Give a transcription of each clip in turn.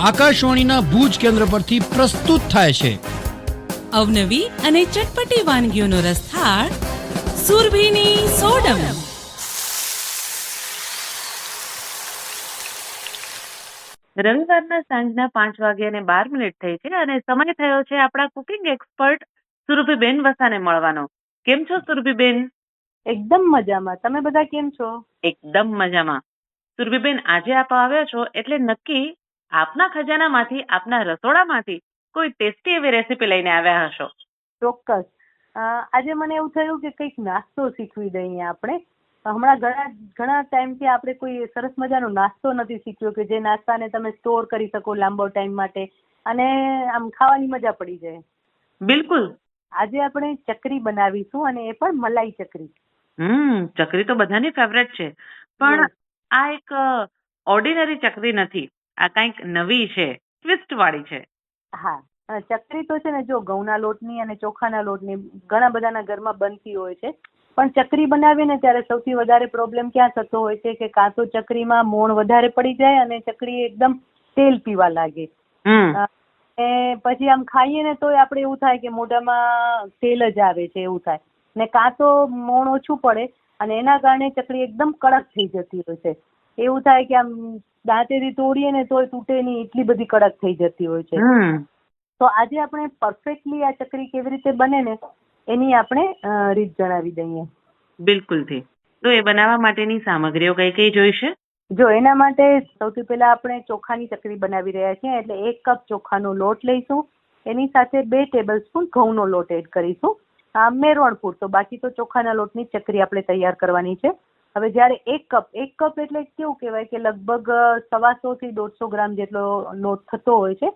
આકાશવાણીના ભુજ કેન્દ્ર પરથી પ્રસ્તુત થાય છે. અવનવી અને ચટપટી વાનગીઓનો રસથાળ સુરભીની સોડમ. રવિવારના સાંજના પાંચ વાગ્યા અને બાર મિનિટ થઈ છે અને સમય થયો છે આપણા કુકિંગ એક્સપર્ટ સુરભીબેન વસાને મળવાનો. કેમ છો સુરભીબેન? એકદમ મજામાં. તમે બધા કેમ છો? એકદમ મજામાં. સુરભીબેન આજે આપ આવ્યા છો એટલે નક્કી આપના ખજાનામાંથી આપના રસોડામાંથી કોઈ ટેસ્ટી એવી રેસીપી લઈને આવ્યા હશો? ચોક્કસ. આજે મને એવું થયું કે કંઈક નાસ્તો શીખવી દઈએ આપણે. હમણાં ઘણા ઘણા ટાઈમથી આપણે કોઈ સરસ મજાનો નાસ્તો નથી શીખ્યો કે જે નાસ્તાને તમે સ્ટોર કરી શકો લાંબો ટાઈમ માટે અને આમ ખાવાની મજા પડી જાય. બિલકુલ. આજે આપણે ચકરી બનાવીશું અને એ પણ મલાઈ ચકરી. હમ ચકરી તો બધાની ફેવરેટ છે. પણ આ એક ઓર્ડિનરી ચકરી નથી. આ કંઈક નવી છે ટ્વિસ્ટ વાળી છે. હા અને ચકરી તો છે ને જો ઘઉંના લોટની અને ચોખાના લોટની ઘણા બધાના ઘરમાં બનતી હોય છે. પણ ચકરી બનાવીએ ને ત્યારે સૌથી વધારે પ્રોબ્લેમ ક્યાં થતો હોય છે કે કાં તો ચકરીમાં મોણ વધારે પડી જાય અને ચકરી એકદમ તેલ પીવા લાગે. એ પછી આમ ખાઈએ ને તોય આપણે એવું થાય કે મોઢામાં તેલ જ આવે છે એવું થાય. ને કાં તો મોણ ઓછું પડે અને એના કારણે ચકરી એકદમ કડક થઈ જતી હોય છે. એવું થાય કે આમ દાંતેથી તોડીએ ને તોય તૂટે નહીં એટલી બધી કડક થઈ જતી હોય છે. હમ. તો આજે આપણે પરફેક્ટલી આ ચકરી કેવી રીતે બને ને એની આપણે રીત જણાવી દઈએ. બિલકુલથી. તો એ બનાવવા માટેની સામગ્રીઓ કઈ કઈ જોઈશે? જો એના માટે સૌથી પહેલા આપણે ચોખાની ચકરી બનાવી રહ્યા છીએ એટલે એક કપ ચોખાનો લોટ લઈશું. એની સાથે બે ટેબલ સ્પૂન ઘઉંનો લોટ એડ કરીશું. આ મેરોણ પૂરતો બાકી તો ચોખાના લોટની ચકરી આપણે તૈયાર કરવાની છે. હવે જ્યારે એક કપ એક કપ એટલે કેવું કહેવાય કે લગભગ સવાસો થી દોઢસો ગ્રામ જેટલો લોટ થતો હોય છે.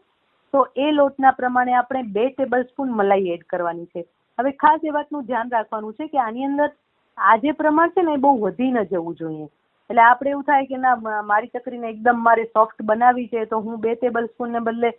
તો એ લોટના પ્રમાણે આપણે બે ટેબલ સ્પૂન મલાઈ એડ કરવાની છે. હવે ખાસ એ વાતનું ધ્યાન રાખવાનું છે કે આની અંદર આ જે પ્રમાણ છે ને એ બહુ વધી ન જવું જોઈએ. એટલે આપણે એવું થાય કે ના મારી ચકરીને એકદમ મારે સોફ્ટ બનાવી છે તો હું બે ટેબલ સ્પૂન ને બદલે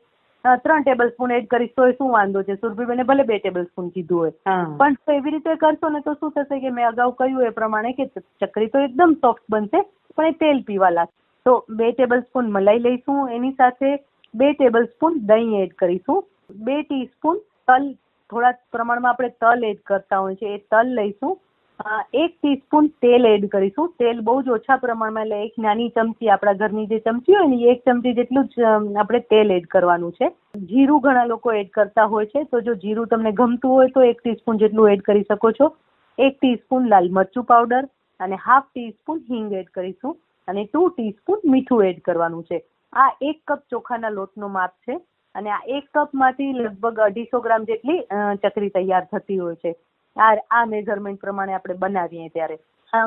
ત્રણ ટેબલ સ્પૂન એડ કરીશ તો શું વાંધો છે? સુરભીબેને ભલે બે ટેબલ સ્પૂન કીધું હોય. પણ એવી રીતે કરશો ને તો શું થશે કે મેં અગાઉ કહ્યું એ પ્રમાણે કે ચકરી તો એકદમ સોફ્ટ બનશે પણ એ તેલ પીવા લાગશે તો બે ટેબલ સ્પૂન મલાઈ લઈશું એની સાથે બે ટેબલ સ્પૂન દહીં એડ કરીશું. બે ટીસ્પૂન તલ થોડા પ્રમાણમાં આપણે તલ એડ કરતા હોય છે એ તલ લઈશું. એક ટીસ્પૂન તેલ એડ કરીશું. તેલ બહુ જ ઓછા પ્રમાણમાં એટલે એક નાની ચમચી આપણા ઘરની જે ચમચી હોય ને એક ચમચી જેટલું જ આપણે તેલ એડ કરવાનું છે. જીરું ઘણા લોકો એડ કરતા હોય છે. તો જો જીરું તમને ગમતું હોય, તો એક ટીસ્પૂન જેટલું એડ કરી શકો છો. એક ટીસ્પૂન લાલ મરચું પાવડર અને હાફ ટીસ્પૂન હિંગ એડ કરીશું. અને ટુ ટીસ્પૂન મીઠું એડ કરવાનું છે. આ એક કપ ચોખાના લોટનો માપ છે. અને આ એક કપમાંથી લગભગ અઢીસો ગ્રામ જેટલી ચકરી તૈયાર થતી હોય છે. આ આ મેઝરમેન્ટ પ્રમાણે આપણે બનાવીએ ત્યારે.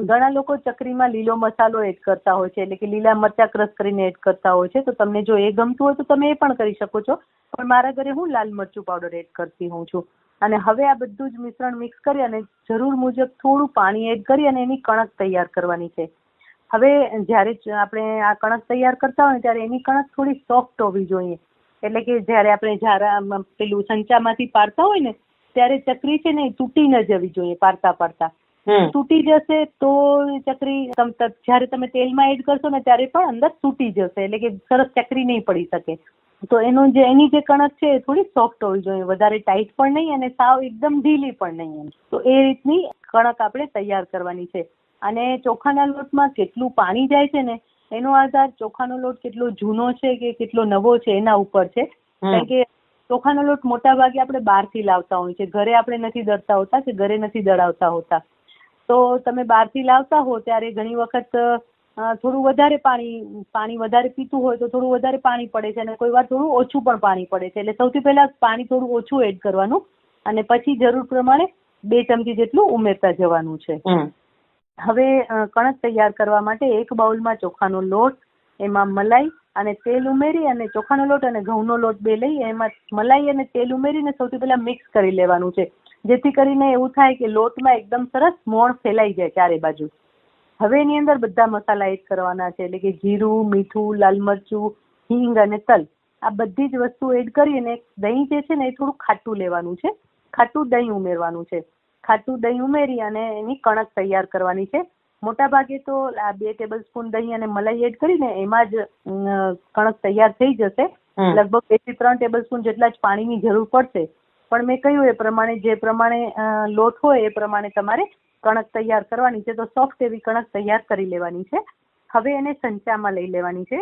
ઘણા લોકો ચકરીમાં લીલો મસાલો એડ કરતા હોય છે, એટલે કે લીલા મરચા ક્રશ કરીને એડ કરતા હોય છે. તો તમને જો એ ગમતું હોય તો તમે એ પણ કરી શકો છો. પણ મારા ઘરે હું લાલ મરચું પાવડર એડ કરતી હોઉં છું. અને હવે આ બધું જ મિશ્રણ મિક્સ કરી અને જરૂર મુજબ થોડું પાણી એડ કરી અને એની કણક તૈયાર કરવાની છે. હવે જ્યારે આપણે આ કણક તૈયાર કરતા હોય ત્યારે એની કણક થોડી સોફ્ટ હોવી જોઈએ. એટલે કે જ્યારે આપણે જ્યારે પેલું સંચામાંથી પાડતા હોય ને ત્યારે ચકરી છે ને એ તૂટી ન જવી જોઈએ પાડતા પાડતા તૂટી જશે તો ચકરી જ્યારે તમે તેલમાં એડ કરશો ને ત્યારે પણ અંદર તૂટી જશે એટલે કે સરસ ચકરી નહીં પડી શકે. તો એનો જે એની જે કણક છે એ થોડી સોફ્ટ હોવી જોઈએ વધારે ટાઈટ પણ નહીં અને સાવ એકદમ ઢીલી પણ નહીં એમ. તો એ રીતની કણક આપણે તૈયાર કરવાની છે. અને ચોખાના લોટમાં કેટલું પાણી જાય છે ને એનો આધાર ચોખાનો લોટ કેટલો જૂનો છે કે કેટલો નવો છે એના ઉપર છે. કારણ કે ચોખાનો લોટ મોટા ભાગે આપણે બહારથી લાવતા હોય છે. ઘરે આપણે નથી દળતા હોતા કે ઘરે નથી દળાવતા હોતા. તો તમે બહારથી લાવતા હો ત્યારે ઘણી વખત થોડું વધારે પાણી પાણી વધારે પીતું હોય તો થોડું વધારે પાણી પડે છે અને કોઈ વાર થોડું ઓછું પણ પાણી પડે છે. એટલે સૌથી પહેલા પાણી થોડું ઓછું એડ કરવાનું અને પછી જરૂર પ્રમાણે બે ચમચી જેટલું ઉમેરતા જવાનું છે. હવે કણક તૈયાર કરવા માટે એક બાઉલમાં ચોખાનો લોટ એમાં મલાઈ અને તેલ ઉમેરી અને ચોખાનો લોટ અને ઘઉંનો લોટ બે લઈ એમાં મલાઈ અને તેલ ઉમેરીને સૌથી પહેલા મિક્સ કરી લેવાનું છે. જેથી કરીને એવું થાય કે લોટમાં એકદમ સરસ મોણ ફેલાઈ જાય ચારે બાજુ. હવે એની અંદર બધા મસાલા એડ કરવાના છે, એટલે કે જીરું, મીઠું, લાલ મરચું, હિંગ અને તલ. આ બધી જ વસ્તુ એડ કરી અને દહીં જે છે ને એ થોડું ખાટું લેવાનું છે. ખાટું દહીં ઉમેરવાનું છે. ખાટું દહીં ઉમેરી અને એની કણક તૈયાર કરવાની છે. મોટા ભાગે તો આ બે ટેબલ સ્પૂન દહીં અને મલાઈ એડ કરીને એમાં જ કણક તૈયાર થઈ જશે. લગભગ બેથી ત્રણ ટેબલ સ્પૂન જેટલા જ પાણીની જરૂર પડશે. પણ મેં કહ્યું એ પ્રમાણે જે પ્રમાણે લોટ હોય એ પ્રમાણે તમારે કણક તૈયાર કરવાની છે. તો સોફ્ટ એવી કણક તૈયાર કરી લેવાની છે. હવે એને સંચામાં લઈ લેવાની છે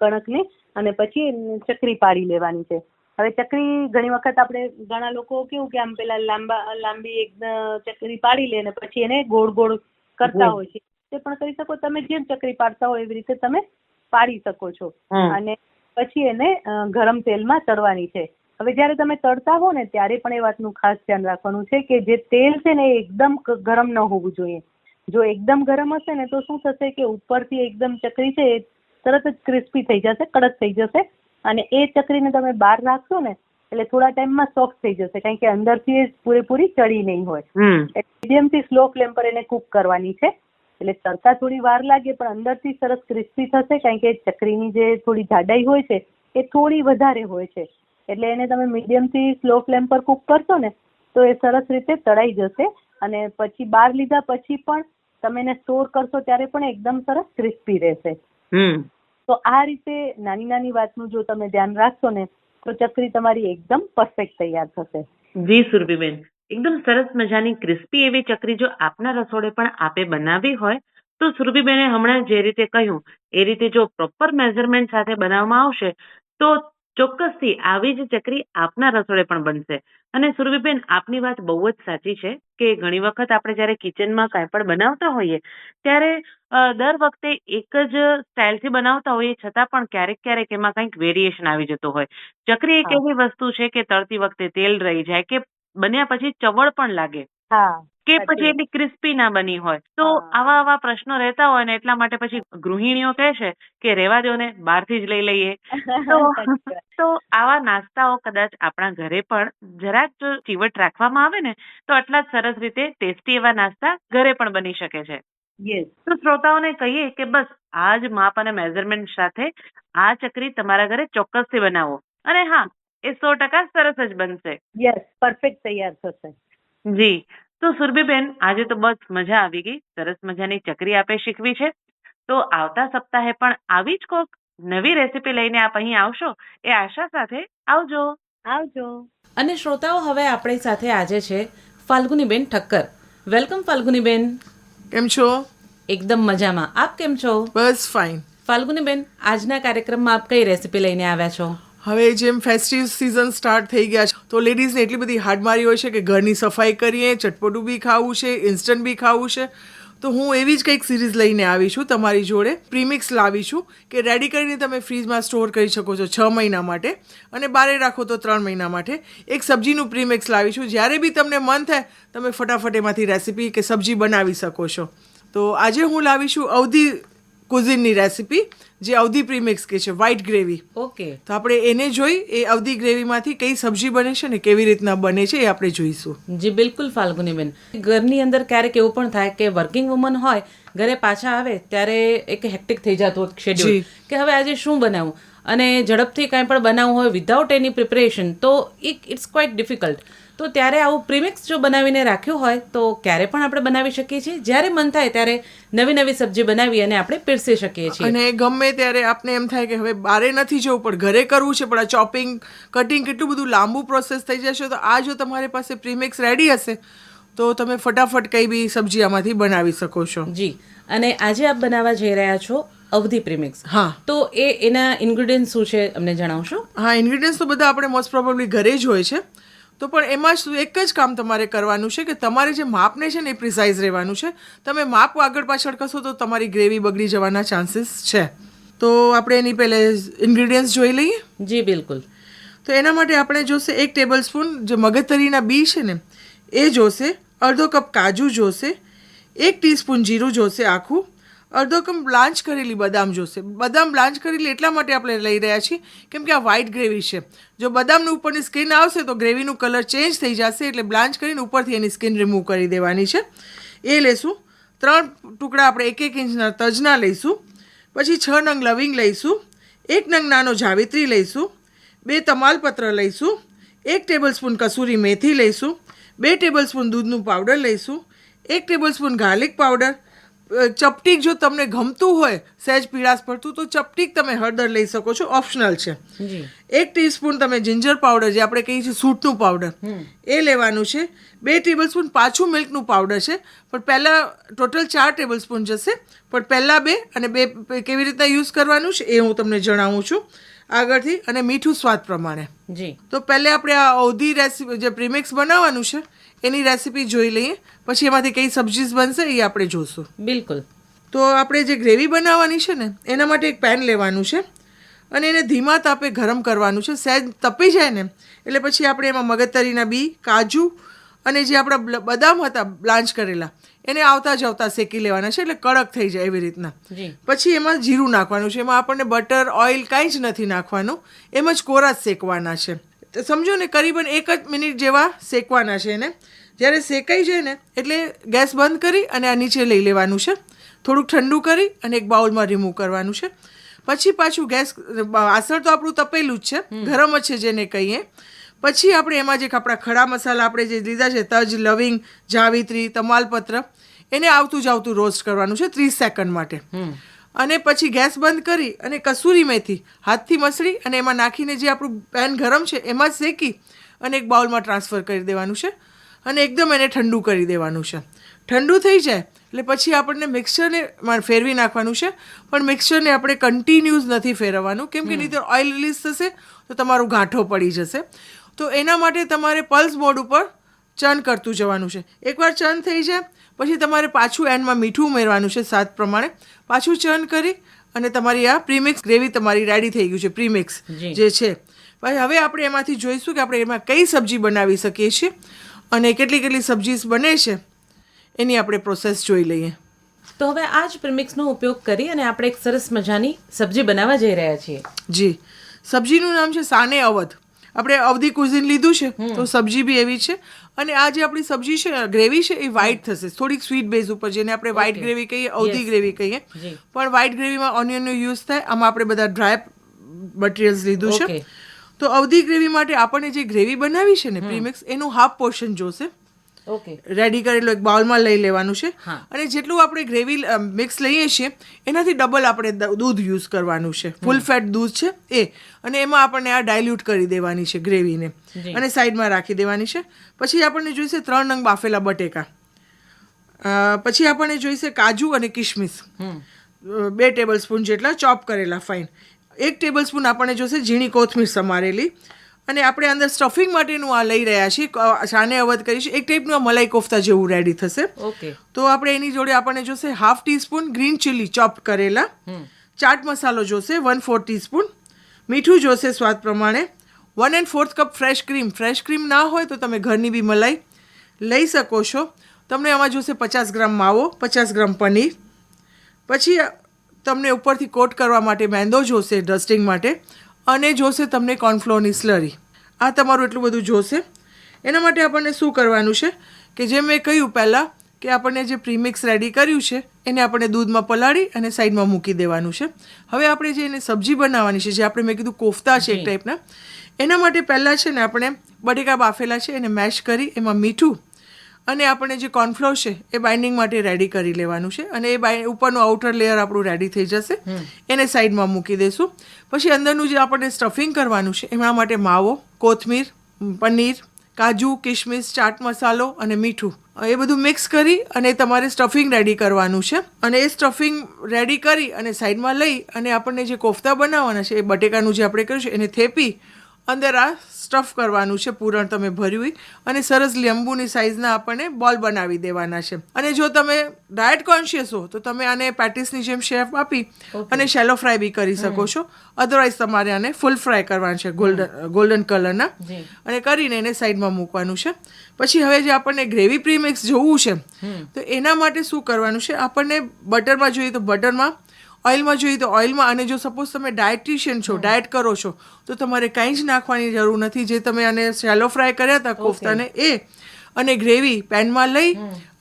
કણકને. અને પછી ચકરી પાડી લેવાની છે. હવે ચકરી ઘણી વખત આપણે ઘણા લોકો કેવું કે આમ પેલા લાંબા લાંબી એક ચકરી પાડી લે ને પછી એને ગોળ ગોળ કરતા હોય છે. તે પણ કરી શકો. તમે જેમ ચકરી પાડતા હોય એવી રીતે તમે પાડી શકો છો. અને પછી એને ગરમ તેલમાં તળવાની છે. હવે જ્યારે તમે તળતા હો ને ત્યારે પણ એ વાતનું ખાસ ધ્યાન રાખવાનું છે કે જે તેલ છે ને એ એકદમ ગરમ ન હોવું જોઈએ. જો એકદમ ગરમ હશે ને તો શું થશે કે ઉપરથી એકદમ ચકરી છે એ તરત જ ક્રિસ્પી થઈ જશે કડક થઈ જશે. અને એ ચકરીને તમે બહાર રાખશો ને એટલે થોડા ટાઈમમાં સોફ્ટ થઈ જશે કારણ કે અંદરથી એ પૂરેપૂરી ચડી નહીં હોય. મીડિયમથી મીડિયમથી સ્લો ફ્લેમ પર એને કુક કરવાની છે. એટલે તરતા થોડી વાર લાગે પણ અંદરથી સરસ ક્રિસ્પી થશે કારણ કે ચકરીની જે થોડી જાડાઈ હોય છે એ થોડી વધારે હોય છે. એટલે એને તમે મીડિયમથી સ્લો ફ્લેમ પર કુક કરશો ને તો એ સરસ રીતે તળાઈ જશે. અને પછી બહાર લીધા પછી પણ તમે એને સ્ટોર કરશો ત્યારે પણ એકદમ સરસ ક્રિસ્પી રહેશે. તો આ રીતે નાની નાની વાતનું જો તમે ધ્યાન રાખશો ને તો ચકરી તમારી એકદમ પરફેક્ટ તૈયાર થશે. જી, સુરભીબેન. એકદમ સરસ મજાની ક્રિસ્પી એવી ચકરી જો આપના રસોડે પણ આપે બનાવવી હોય, તો સુરભીબેને હમણાં જે રીતે કહ્યું, એ રીતે જો પ્રોપર મેઝરમેન્ટ સાથે બનાવવામાં આવશે, તો ચોક્કસથી આવી જ ચકરી આપના રસોડે પણ બનશે. અને સુરભીબેન આપની વાત બહુ જ સાચી છે કે ઘણી વખત આપણે જ્યારે કિચનમાં કાંઈ પણ બનાવતા હોઈએ ત્યારે દર વખતે એક જ સ્ટાઇલથી બનાવતા હોઈએ છતાં પણ ક્યારેક ક્યારેક એમાં કંઈક વેરિએશન આવી જતું હોય. ચકરી એક એવી વસ્તુ છે કે તળતી વખતે તેલ રહી જાય કે બન્યા પછી ચવળ પણ લાગે. હા. કે પછી એટલી ક્રિસ્પી ના બની હોય. તો આવા આવા પ્રશ્નો રહેતા હોય ને એટલા માટે પછી ગૃહિણીઓ કહે છે કે રેવા દો ને બહારથી જ લઈ લઈએ. તો આવા નાસ્તાઓ કદાચ આપણા ઘરે પણ જરાક જો ચીવટ રાખવામાં આવે ને તો આટલા જ સરસ રીતે ટેસ્ટી એવા નાસ્તા ઘરે પણ બની શકે છે. તો શ્રોતાઓને કહીએ કે બસ આ જ માપ અને મેઝરમેન્ટ સાથે આ ચકરી તમારા ઘરે ચોક્કસથી બનાવો. અને હા એ સો ટકા સરસ જ બનશે. યસ પરફેક્ટ તૈયાર થશે. જી. તો સુરભીબેન આજે તો બસ મજા આવી ગઈ. સરસ મજાની ચકરી આપે શીખવી છે. તો આવતા સપ્તાહે પણ આવી જ કોક નવી રેસીપી લઈને આપ અહીં આવશો એ આશા સાથે આવજો. આવજો. અને શ્રોતાઓ હવે આપણી સાથે આજે છે ફાલ્ગુનીબેન ઠક્કર. વેલકમ ફાલ્ગુનીબેન. કેમ છો? એકદમ મજામાં. આપ કેમ છો? બસ ફાઇન. ફાલ્ગુનીબેન આજના કાર્યક્રમમાં આપ કઈ રેસીપી લઈને આવ્યા છો? હવે જેમ ફેસ્ટિવ સિઝન સ્ટાર્ટ થઈ ગયા છે, તો લેડીઝને એટલી બધી હાડમારી હોય છે કે ઘરની સફાઈ કરીએ, ચટપટું બી ખાવું છે ઇન્સ્ટન્ટ બી ખાવું છે. તો હું એવી જ કંઈક સિરીઝ લઈને આવી છું તમારી જોડે પ્રીમિક્સ લાવી છું કે રેડી કરીને તમે ફ્રીજમાં સ્ટોર કરી શકો છો છ મહિના માટે અને બારે રાખો તો ત્રણ મહિના માટે. એક સબ્જીનું પ્રીમિક્સ લાવી છું. જ્યારે બી તમને મન થાય, તમે ફટાફટ એમાંથી રેસીપી કે સબ્જી બનાવી શકો છો. તો આજે હું લાવી છું અવધી કુઝિનની રેસીપી જે અવધી પ્રીમિક્સ કે છે વ્હાઇટ ગ્રેવી ઓકે. તો આપણે એને જોઈ એ અવધી ગ્રેવીમાંથી કઈ સબ્જી બને છે ને કેવી રીતના બને છે એ આપણે જોઈશું. જી બિલકુલ ફાલ્ગુનીબેન. ઘરની અંદર ક્યારેક એવું પણ થાય કે વર્કિંગ વુમન હોય ઘરે પાછા આવે ત્યારે એક હેક્ટિક થઈ જતું શેડ્યુલ. કે હવે આજે શું બનાવું? અને ઝડપથી કાંઈ પણ બનાવવું હોય વિધાઉટ એની પ્રિપરેશન તો ઇટ ઇટ્સ ક્વાઇટ ડિફિકલ્ટ તો ત્યારે આવું પ્રીમિક્સ જો બનાવીને રાખ્યું હોય તો ક્યારે પણ આપણે બનાવી શકીએ છીએ. જ્યારે મન થાય ત્યારે નવી નવી સબ્જી બનાવી અને આપણે પીરસી શકીએ છીએ. અને ગમે ત્યારે આપને એમ થાય કે હવે બારે નથી જવું પણ ઘરે કરવું છે પણ આ ચોપિંગ કટિંગ કેટલું બધું લાંબુ પ્રોસેસ થઈ જશે તો આ જો તમારી પાસે પ્રીમિક્સ રેડી હશે તો તમે ફટાફટ કઈ બી સબ્જી આમાંથી બનાવી શકો છો. જી. અને આજે આપ બનાવવા જઈ રહ્યા છો અવધી પ્રીમિક્સ. હા. તો એ એના ઇન્ગ્રીડિયન્ટ શું છે અમને જણાવશો? હા ઇન્ગ્રીડિયન્ટ્સ તો બધા આપણે મોસ્ટ પ્રોબેબલી ઘરે જ હોય છે. તો પણ એમાં શું એક જ કામ તમારે કરવાનું છે કે તમારે જે માપને છે ને એ પ્રિસાઇઝ રહેવાનું છે. તમે માપ આગળ પાછળ કરશો તો તમારી ગ્રેવી બગડી જવાના ચાન્સીસ છે. તો આપણે એની પહેલે ઇન્ગ્રીડિયન્ટ્સ જોઈ લઈએ. જી બિલકુલ. તો એના માટે આપણે જોશે એક ટેબલ સ્પૂન જે મગજતરીના બી છે ને એ જોશે. અડધો કપ કાજુ જોશે. એક ટીસ્પૂન જીરું જોશે આખું. અડધો કમ બ્લાન્ચ કરેલી બદામ જોશે. બદામ બ્લાન્ચ કરેલી એટલા માટે આપણે લઈ રહ્યા છીએ, કેમ કે આ વ્હાઇટ ગ્રેવી છે. જો બદામની ઉપરની સ્કિન આવશે તો ગ્રેવીનું કલર ચેન્જ થઈ જશે એટલે બ્લાન્ચ કરીને ઉપરથી એની સ્કિન રિમૂવ કરી દેવાની છે. એ લેશું. ત્રણ ટુકડા આપણે એક એક ઇંચના તજના લઈશું. પછી છ નંગ લવિંગ લઈશું. એક નંગ નાનો જાવિત્રી લઈશું. બે તમાલપત્ર લઈશું. એક ટેબલસ્પૂન કસૂરી મેથી લઈશું. બે ટેબલસ્પૂન દૂધનું પાવડર લઈશું. એક ટેબલસ્પૂન ગાર્લિક પાવડર ચપટીક જો તમને ગમતું હોય સહેજ પીળાશ પડતું તો ચપટીક તમે હળદર લઈ શકો છો. ઓપ્શનલ છે. એક ટીસ્પૂન તમે જિંજર પાવડર જે આપણે કહીએ છીએ સૂટનું પાવડર એ લેવાનું છે. બે ટેબલસ્પૂન પાછું મિલ્કનું પાવડર છે. પણ પહેલાં ટોટલ ચાર ટેબલસ્પૂન જશે. પણ પહેલાં બે અને બે બે કેવી રીતના યુઝ કરવાનું છે એ હું તમને જણાવું છું. આગળથી અને મીઠું સ્વાદ પ્રમાણે. જી. તો પહેલે આપણે આ અવધી રેસીપી જે પ્રીમિક્સ બનાવવાનું છે એની રેસીપી જોઈ લઈએ. પછી એમાંથી કઈ સબ્જીસ બનશે એ આપણે જોશું. બિલકુલ. તો આપણે જે ગ્રેવી બનાવવાની છે ને એના માટે એક પેન લેવાનું છે. અને એને ધીમા તાપે ગરમ કરવાનું છે. સહેજ તપી જાય ને એટલે પછી આપણે એમાં મગજતરીના બી કાજુ અને જે આપણા બદામ હતા બ્લાન્ચ કરેલા એને આવતા જ આવતા શેકી લેવાના છે એટલે કડક થઈ જાય એવી રીતના. પછી એમાં જીરું નાખવાનું છે. એમાં આપણને બટર ઓઇલ કાંઈ જ નથી નાખવાનું. એમ જ કોરા શેકવાના છે. સમજો ને કરીબન એક જ મિનિટ જેવા શેકવાના છે એને. જ્યારે શેકાઈ જાય ને એટલે ગેસ બંધ કરી અને આ નીચે લઈ લેવાનું છે. થોડુંક ઠંડુ કરી અને એક બાઉલમાં રિમૂવ કરવાનું છે. પછી પાછું ગેસ આસળ તો આપણું તપેલું જ છે. ગરમ જ છે જેને કહીએ. પછી આપણે એમાં જે આપણા ખડા મસાલા આપણે જે લીધા છે તજ લવિંગ જાવિત્રી તમાલપત્ર એને આવતું જ આવતું રોસ્ટ કરવાનું છે ત્રીસ સેકન્ડ માટે. અને પછી ગેસ બંધ કરી અને કસૂરી મેથી હાથથી મસળી અને એમાં નાખીને જે આપણું પેન ગરમ છે એમાં જ શેકી અને એક બાઉલમાં ટ્રાન્સફર કરી દેવાનું છે અને એકદમ એને ઠંડુ કરી દેવાનું છે. ઠંડુ થઈ જાય એટલે પછી આપણને મિક્સરને ફેરવી નાખવાનું છે પણ મિક્સરને આપણે કન્ટિન્યુઝ નથી ફેરવવાનું. કેમ કે નહીં તો ઓઇલ રિલીઝ થશે તો તમારું ગાંઠો પડી જશે. તો એના માટે તમારે પલ્સ મોડ ઉપર ચર્ન કરતું જવાનું છે. એકવાર ચર્ન થઈ જાય પછી તમારે પાછું એન્ડમાં મીઠું ઉમેરવાનું છે સ્વાદ પ્રમાણે. પાછું ચર્ન કરી અને તમારી આ પ્રીમિક્સ ગ્રેવી તમારી રેડી થઈ ગયું છે પ્રીમિક્સ જે. છે. પછી હવે આપણે એમાંથી જોઈશું કે આપણે એમાં કઈ સબ્જી બનાવી શકીએ છીએ અને કેટલી કેટલી સબ્જી બને છે એની આપણે પ્રોસેસ જોઈ લઈએ. તો હવે આ જ પ્રીમિક્સનો ઉપયોગ કરી અને આપણે એક સરસ મજાની સબ્જી બનાવવા જઈ રહ્યા છીએ. જી. સબ્જીનું નામ છે સાને અવધ. આપણે અવધી કુઝિન લીધું છે તો સબ્જી બી એવી છે. અને આ જે આપણી સબ્જી છે ગ્રેવી છે એ વ્હાઈટ થશે. થોડીક સ્વીટ બેઝ ઉપર જેને આપણે વ્હાઈટ ગ્રેવી કહીએ અવધી ગ્રેવી કહીએ. પણ વ્હાઈટ ગ્રેવીમાં ઓનિયનનો યુઝ થાય. આમાં આપણે બધા ડ્રાય મટીરિયલ્સ લીધું છે. તો અવધી ગ્રેવી માટે આપણને જે ગ્રેવી બનાવી છે ને પ્રીમિક્સ એનું હાફ પોર્શન જોશે. રેડી કરેલું એક બાઉલમાં લઈ લેવાનું છે. અને જેટલું આપણે ગ્રેવી મિક્સ લઈએ છીએ એનાથી ડબલ આપણે દૂધ યુઝ કરવાનું છે. ફૂલ ફેટ દૂધ છે એ. અને એમાં આપણને આ ડાયલ્યુટ કરી દેવાની છે ગ્રેવીને અને સાઈડમાં રાખી દેવાની છે. પછી આપણને જોઈશે ત્રણ નંગ બાફેલા બટેકા. પછી આપણને જોઈશે કાજુ અને કિશમિશ બે ટેબલ સ્પૂન જેટલા ચોપ કરેલા ફાઇન એક ટેબલ સ્પૂન આપણને જોશે ઝીણી કોથમીર સમારેલી. અને આપણે અંદર સ્ટફિંગ માટેનું આ લઈ રહ્યા છીએ. શાને અવધ કરીશું. એક ટાઈપનું આ મલાઈ કોફતા જેવું રેડી થશે. ઓકે તો આપણે એની જોડે આપણને જોશે half teaspoon green chilli chop કરેલા. ચાટ મસાલો જોશે વન ફોર ટીસ્પૂન મીઠું જોશે સ્વાદ પ્રમાણે. One and fourth cup fresh cream fresh cream ના હોય તો તમે ઘરની બી મલાઈ લઈ શકો છો. તમને આમાં જોશે પચાસ ગ્રામ માવો પચાસ ગ્રામ પનીર. પછી તમને ઉપરથી કોટ કરવા માટે મેંદો જોશે ડસ્ટિંગ માટે. અને જોશે તમને કોર્નફ્લોરની સ્લરી. આ તમારું એટલું બધું જોશે. એના માટે આપણને શું કરવાનું છે કે જે મેં કહ્યું પહેલાં કે આપણને જે પ્રીમિક્સ રેડી કર્યું છે એને આપણે દૂધમાં પલાળી અને સાઈડમાં મૂકી દેવાનું છે. હવે આપણે જે એને સબ્જી બનાવવાની છે જે આપણે મેં કીધું કોફતા છે એક ટાઈપના એના માટે પહેલાં છે ને આપણે બટેકા બાફેલા છે એને મેશ કરી એમાં મીઠું અને આપણે જે કોર્નફ્લોર છે એ બાઇન્ડિંગ માટે રેડી કરી લેવાનું છે. અને એ બાઈ ઉપરનું આઉટર લેયર આપણું રેડી થઈ જશે. એને સાઈડમાં મૂકી દઈશું પછી અંદરનું જે આપણને સ્ટફિંગ કરવાનું છે એમના માટે માવો કોથમીર પનીર કાજુ કિશમિશ ચાટ મસાલો અને મીઠું. એ બધું મિક્સ કરી અને તમારે સ્ટફિંગ રેડી કરવાનું છે. અને એ સ્ટફિંગ રેડી કરી અને સાઈડમાં લઈ અને આપણને જે કોફતા બનાવવાના છે એ બટેકાનું જે આપણે કર્યું છે એને થેપી અંદર આ સ્ટફ કરવાનું છે પૂરણ તમે ભર્યું અને સરસ લીંબુની સાઇઝના આપણને બોલ બનાવી દેવાના છે. અને જો તમે ડાયટ કોન્શિયસ હો તો તમે આને પેટીસની જેમ શેફ આપી અને શેલો ફ્રાય બી કરી શકો છો. અધરવાઇઝ તમારે આને ફૂલ ફ્રાય કરવાનું છે ગોલ્ડન ગોલ્ડન કલરના અને કરીને એને સાઈડમાં મૂકવાનું છે. પછી હવે જે આપણને ગ્રેવી પ્રીમિક્સ જોવું છે તો એના માટે શું કરવાનું છે આપણને બટરમાં જોઈએ તો બટરમાં ઓઇલમાં જોઈએ તો ઓઇલમાં અને જો સપોઝ તમે ડાયટિશિયન છો ડાયટ કરો છો તો તમારે કંઈ જ નાખવાની જરૂર નથી. જે તમે આને શેલો ફ્રાય કર્યા હતા કોફતાને એ અને ગ્રેવી પેનમાં લઈ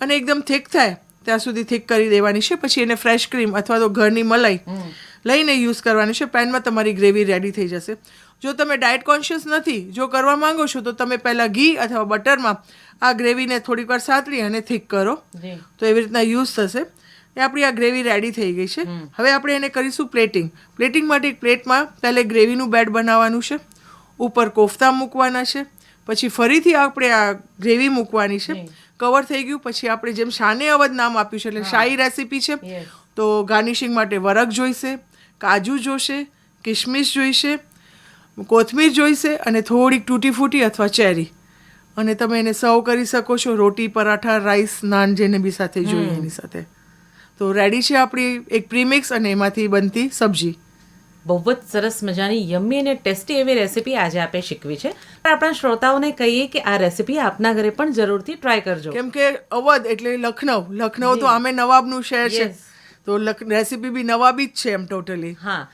અને એકદમ થીક થાય ત્યાં સુધી થીક કરી દેવાની છે. પછી એને ફ્રેશ ક્રીમ અથવા તો ઘરની મલાઈ લઈને યુઝ કરવાની છે. પેનમાં તમારી ગ્રેવી રેડી થઈ જશે. જો તમે ડાયટ કોન્શિયસ નથી જો કરવા માંગો છો તો તમે પહેલાં ઘી અથવા બટરમાં આ ગ્રેવીને થોડીક વાર સાતળી અને થીક કરો. તો એવી રીતના યુઝ થશે. એ આપણી આ ગ્રેવી રેડી થઈ ગઈ છે. હવે આપણે એને કરીશું પ્લેટિંગ. પ્લેટિંગ માટે એક પ્લેટમાં પહેલે ગ્રેવીનું બેડ બનાવવાનું છે ઉપર કોફતા મૂકવાના છે પછી ફરીથી આપણે આ ગ્રેવી મૂકવાની છે. કવર થઈ ગયું પછી આપણે જેમ શાને અવધ નામ આપ્યું છે એટલે શાહી રેસીપી છે. તો ગાર્નિશિંગ માટે વરખ જોઈશે કાજુ જોશે કિશમિશ જોઈશે કોથમીર જોઈશે અને થોડીક તૂટી ફૂટી અથવા ચેરી. અને તમે એને સર્વ કરી શકો છો રોટી પરાઠા રાઈસ નાન જેને બી સાથે જોઈએ એની સાથે. તો રેડી છે આપણી એક પ્રીમિક્સ અને એમાંથી બનતી સબ્જી. બહુ જ સરસ મજાની યમ્મી અને ટેસ્ટી એવી રેસીપી આજે આપે શીખવી છે. પણ આપણા શ્રોતાઓને કહીએ કે આ રેસીપી આપના ઘરે પણ જરૂરથી ટ્રાય કરજો. કેમ કે અવધ એટલે લખનઉ. લખનઉ તો આમે નવાબનું શહેર છે. તો રેસીપી બી નવાબી જ છે એમ ટોટલી હા.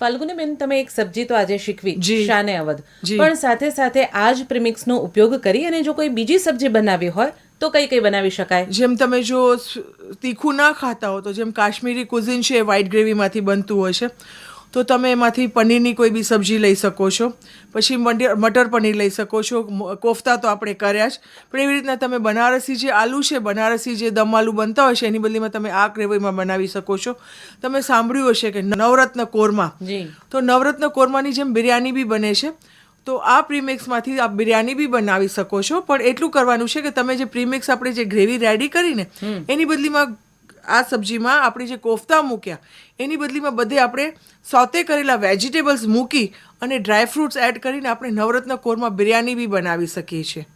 ફાલ્ગુની બેન તમે એક સબ્જી તો આજે શીખવી. શાને અવધ. પણ સાથે સાથે આ જ પ્રિમિક્સનો ઉપયોગ કરી અને જો કોઈ બીજી સબ્જી બનાવી હોય તો કઈ કઈ બનાવી શકાય? જેમ તમે જો તીખું ના ખાતા હો તો જેમ કાશ્મીરી કુઝિન છે એ વ્હાઈટ ગ્રેવીમાંથી બનતું હોય છે તો તમે એમાંથી પનીરની કોઈ બી સબ્જી લઈ શકો છો. પછી મટર પનીર લઈ શકો છો. કોફતા તો આપણે કર્યા જ. પણ એવી રીતના તમે બનારસી જે આલુ છે બનારસી જે દમ આલુ બનતા હોય છે એની બદલીમાં તમે આ ગ્રેવીમાં બનાવી શકો છો. તમે સાંભળ્યું હશે કે નવરત્ન કોરમા. તો નવરત્ન કોરમાની જેમ બિરયાની બી બને છે. તો આ પ્રીમિક્સમાંથી આપ બિરયાની બી બનાવી શકો છો પણ એટલું કરવાનું છે કે તમે જે પ્રીમિક્સ આપણે જે ગ્રેવી રેડી કરીને એની બદલીમાં આ સબ્જીમાં આપણે જે કોફતા મૂક્યા એની બદલીમાં બધે આપણે સોતે કરેલા વેજીટેબલ્સ મૂકી અને ડ્રાય ફ્રૂટ્સ એડ કરીને આપણે નવરત્ન કોરમાં બિરયાની બી બનાવી શકીએ છીએ.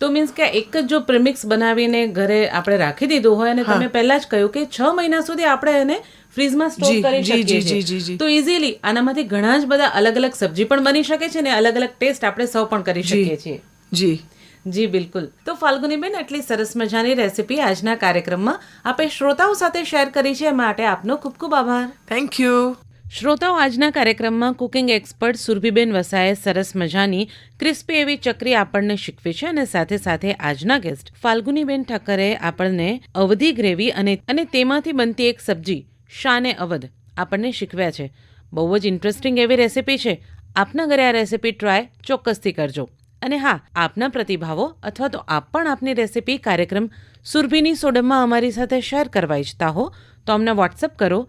તો મીન્સ કે એક જ જો પ્રિમિક્સ બનાવીને ઘરે આપણે રાખી દીધું હોય અને તમે પહેલા જ કહ્યું કે છ મહિના સુધી આપણે એને ફ્રીઝમાં સ્ટોર કરી શકીએ છીએ. તો ઇઝીલી આનામાંથી ઘણા જ બધા અલગ અલગ સબ્જી પણ બની શકે છે ને અલગ અલગ ટેસ્ટ આપણે સર્વ પણ કરી શકીએ છીએ. જી. જી બિલકુલ. તો ફાલ્ગુનીબેન આટલી સરસ મજાની રેસીપી આજના કાર્યક્રમમાં આપે શ્રોતાઓ સાથે શેર કરી છે. એ માટે આપનો ખૂબ ખૂબ આભાર. થેન્ક યુ શ્રોતાઓ, આજના કાર્યક્રમમાં કુકિંગ એક્સપર્ટ સુરભીબેન વસાએ સરસ મજાની, ક્રિસ્પી એવી ચકરી આપણને શીખવી છે અને સાથે સાથે આજના ગેસ્ટ ફાલ્ગુનીબેન ઠક્કરે આપણને અવધી ગ્રેવી અને અને તેમાંથી બનતી એક સબ્જી, શાને અવધ, આપણને શીખવ્યા છે. બહુ જ ઇન્ટરેસ્ટિંગ એવી રેસીપી છે. આપના ઘરે આ રેસીપી ટ્રાય ચોક્કસથી કરજો. અને હા, આપના પ્રતિભાવો અથવા તો આપ પણ આપની રેસીપી કાર્યક્રમ સુરભીની સોડમમાં અમારી સાથે શેર કરવા ઈચ્છતા હો, તો અમને વોટ્સઅપ કરો